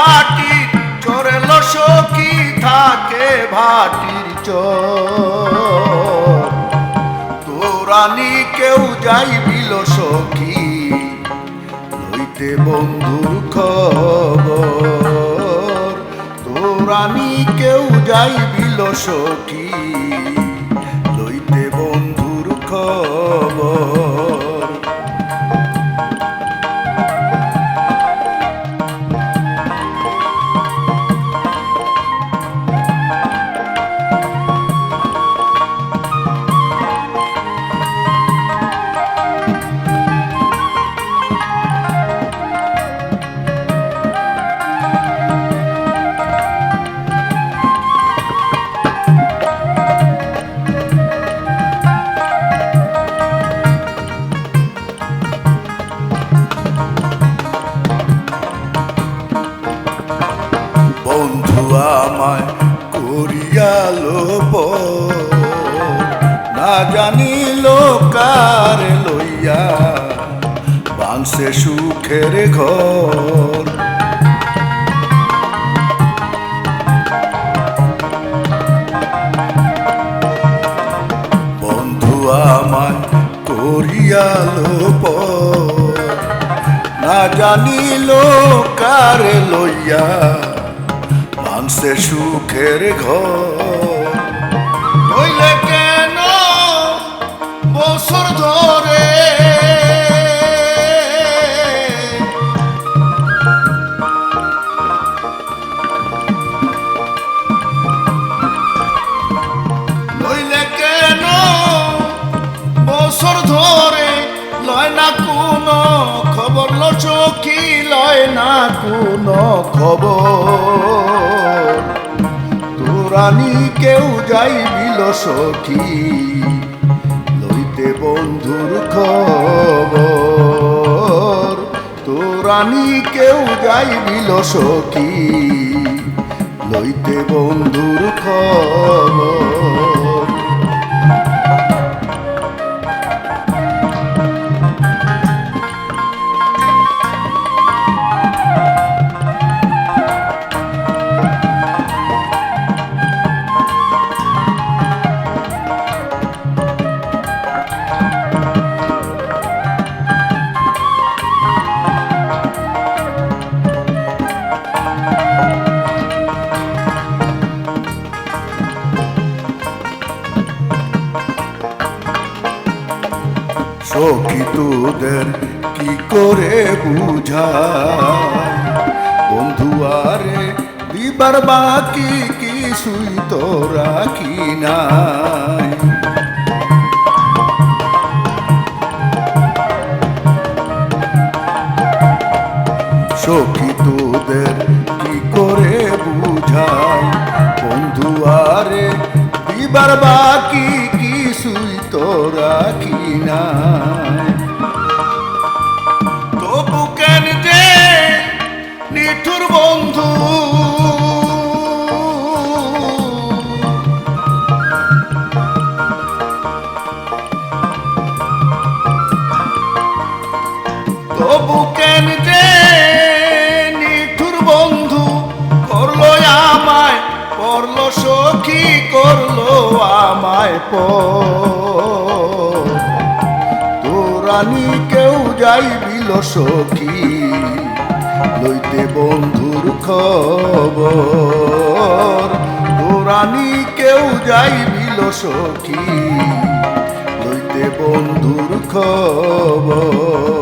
ভাটি চোরেল সখী থাকে ভাটির চোর? তোরানি কেউ যাইবিল সখী, লইতে বন্ধুর খবর। তোরানি কেউ যাইবিল সখী। করিয়ালো না জানিল কার লইয়া বাংশে সুখের ঘর। বন্ধু আমায় করিয়ালো না জানিল কার লইয়া মানসে সুখের ঘর। হইলে কেন বছর ধরে? হইলে কেন বছর ধরে? লয় না কোনো খবর, লো চোখি লয় না কেউ যাইবিল সখী লইতে বন্ধুর খবর। তোরানি কেউ যাইবিল সখী লইতে বন্ধুর খবর। তোদের কি করে বুঝায়? বন্ধু, আরে দিবার বাকি কিছুই তো রাখি নাই। সখী তোদের কি করে বুঝায়? বন্ধু, আরে দিবার বাকি কিছুই তো রাখি নাই। তবু কেন যে নিঠুর বন্ধু করল আমায়, করল সখী, করল আমায় প। তোরানি কেউ যাইবিল সখী, লইতে বন্ধুর খবর। তোরানি কেউ যাইবিল সখী, লইতে বন্ধুর খবর।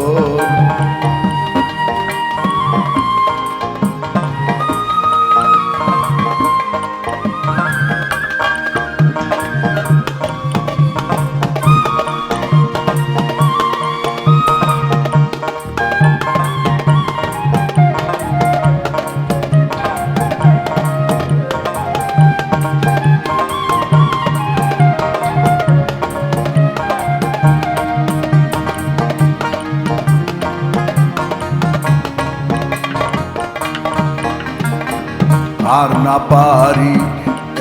পারি,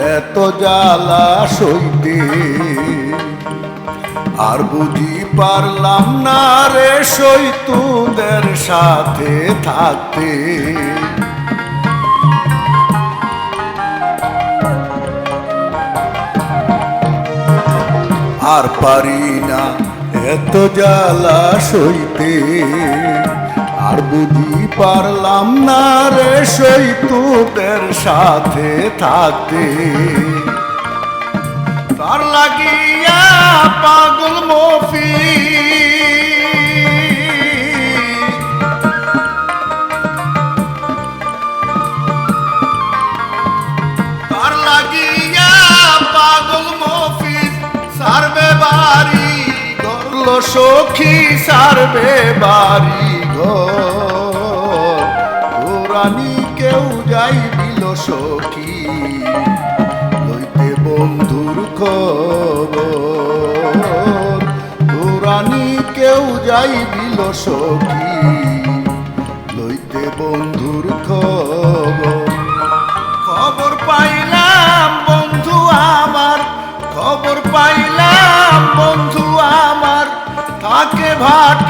এত জ্বালা সইতে। আর বুঝি পারলাম না রে সৈতুদের সাথে থাকতে। আর পারি না এত জ্বালা সইতে। আর বুঝি পারলাম না রে সৈতুদের সাথে থাকতে। তার লাগিয়া পাগল মফি পাগল মফি সখী, সারবে বাড়ি। ঘর কেউ যাই দিল সখী, লইতে বন্ধুর খবর। কেউ যাই দিল সখী, লইতে বন্ধুর খবর। খবর পাইলাম বন্ধু আমার, খবর পাইলাম বন্ধু আমার থাকে চোরেল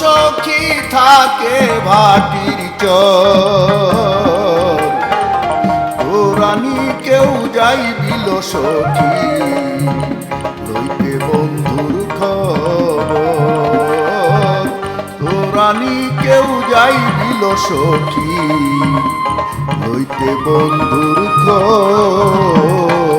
সখী থাকে ভাটির চর। তোরানি কেউ যাই দিল সখী, লইতে বন্ধুর খবর। তোরানি কেউ যাই দিল সখী, লইতে বন্ধুর খবর।